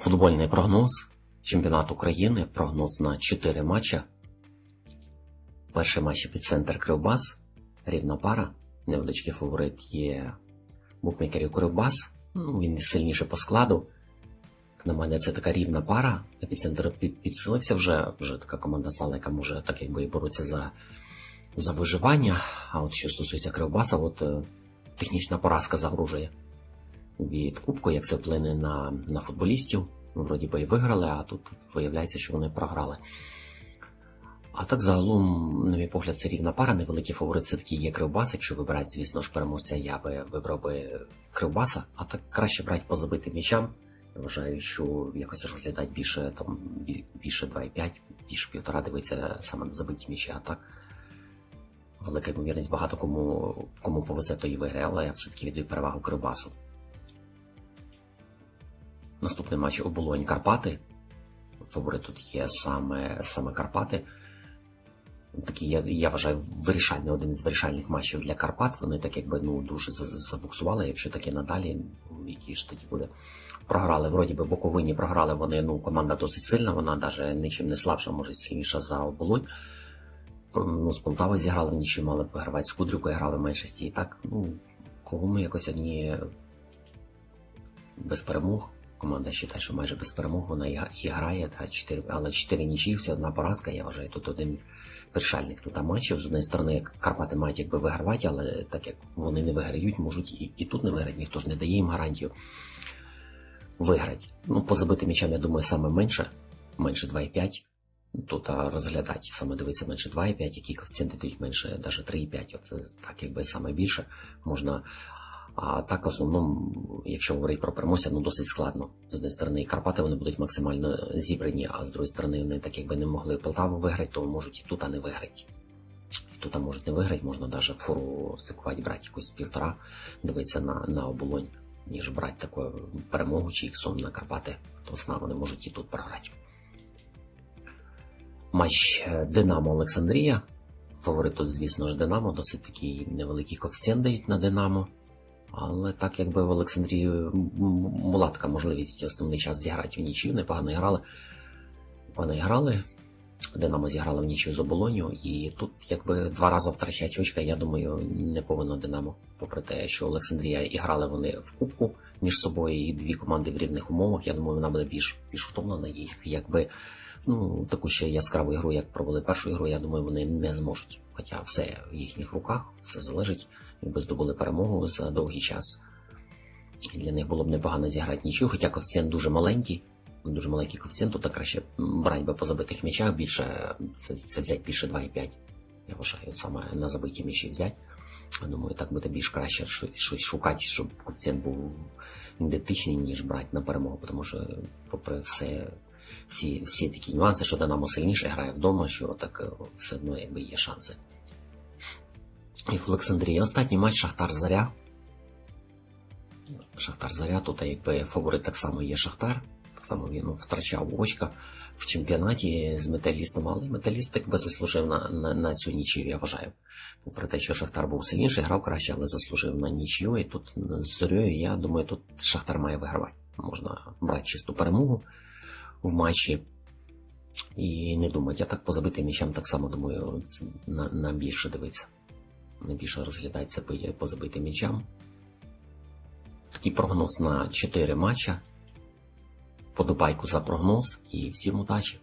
Футбольний прогноз. Чемпіонат України. Прогноз на 4 матча. Перший матч епіцентр Кривбас. Рівна пара. Невеличкий фаворит є букмекерів Кривбас. Ну, він сильніше по складу. На мене це така рівна пара. Епіцентр підсилився вже. Вже така команда стала, яка може так якби і боротися за, за виживання. А от що стосується Кривбаса, от е, технічна поразка загрожує від Кубку, як це вплине на, на футболістів. Вроді би і виграли, а тут виявляється, що вони програли. А так загалом, на мій погляд, це рівна пара. Невеликий фаворит все-таки є Кривбас. Якщо вибирати, звісно ж, переможця, я би вибрав би Кривбаса, а так краще брати по забитим м'ячам. Я вважаю, що якось розглядати більше там більше 2,5, більше півтора дивиться саме на забиті м'ячі, а так. Велика ймовірність багато кому, кому повезе, то і виграє, але я все-таки віддаю перевагу Кривбасу. Наступний матч оболонь Карпати. Фаворит тут є саме, саме Карпати. Такий, я, я вважаю, вирішальний один із вирішальних матчів для Карпат. Вони так якби ну дуже забуксували, якщо таки надалі, ну, який ж тоді буде. Програли, вроді би, Боковині програли вони. Ну, команда досить сильна, вона навіть нічим не слабша, може сильніша за оболонь. Ну, з Полтавою зіграли нічим, мали б вигравати з Кудрівкою грали в меншості. І так, ну, кого ми якось одні без перемог. Команда вважає, що майже без перемог вона і, грає, та 4, але 4 нічі, все одна поразка. Я вважаю, тут один із вирішальних тут матчів. З однієї сторони, Карпати мають якби вигравати, але так як вони не виграють, можуть і, і тут не виграти, ніхто ж не дає їм гарантію виграти. Ну, по забитим м'ячам, я думаю, саме менше, менше 2,5. Тут розглядати, саме дивитися менше 2,5, які коефіцієнти дають менше навіть 3,5. От е, так якби саме більше можна а так, в основному, якщо говорити про переможця, ну досить складно. З однієї сторони, Карпати вони будуть максимально зібрані, а з другої сторони, вони так якби не могли Полтаву виграти, то можуть і тут не виграти. Тут можуть не виграти, можна навіть фуру сикувати, брати якусь півтора, дивитися на, на оболонь, ніж брати таку перемогу чи іксом на Карпати, то сна вони можуть і тут програти. Матч е, Динамо Олександрія. Фаворит тут, звісно ж, Динамо, досить такий невеликий коефіцієнт дають на Динамо. Але так якби в Олександрії була така можливість основний час зіграти в нічию, непогано грали. Вони грали. Динамо зіграла в нічию з оболоню, і тут якби два рази втрачати очка, я думаю, не повинно Динамо. Попри те, що Олександрія і грали вони в кубку між собою, і дві команди в рівних умовах, я думаю, вона буде більш, більш втомлена. Їх якби ну таку ще яскраву ігру, як провели першу ігру, я думаю, вони не зможуть. Хоча все в їхніх руках, все залежить якби здобули перемогу за довгий час. Для них було б непогано зіграти нічого, хоча коефіцієнт дуже маленький, дуже маленький коефіцієнт, то так краще брати би по забитих м'ячах більше, це, це взяти більше 2,5. Я вважаю, саме на забиті м'ячі взяти. Я думаю, так буде більш краще щось шукати, щоб коефіцієнт був ідентичний, ніж брати на перемогу, тому що, попри все, всі, всі такі нюанси, що Динамо сильніше грає вдома, що так е, все одно якби є шанси. І в Олександрії останній матч Шахтар Заря. Шахтар Заря, тут якби фаворит так само є Шахтар. Так само він втрачав очка в чемпіонаті з металістом, але металіст якби заслужив на, на, на цю нічию, я вважаю. Попри те, що Шахтар був сильніший, грав краще, але заслужив на нічию. І тут з зорьою, я думаю, тут Шахтар має вигравати. Можна брати чисту перемогу в матчі. І не думати, я так по забитим м'ячам так само думаю, на, на більше дивитися найбільше розглядається по, по забитим м'ячам. Такий прогноз на 4 матча. Подобайку за прогноз і всім удачі!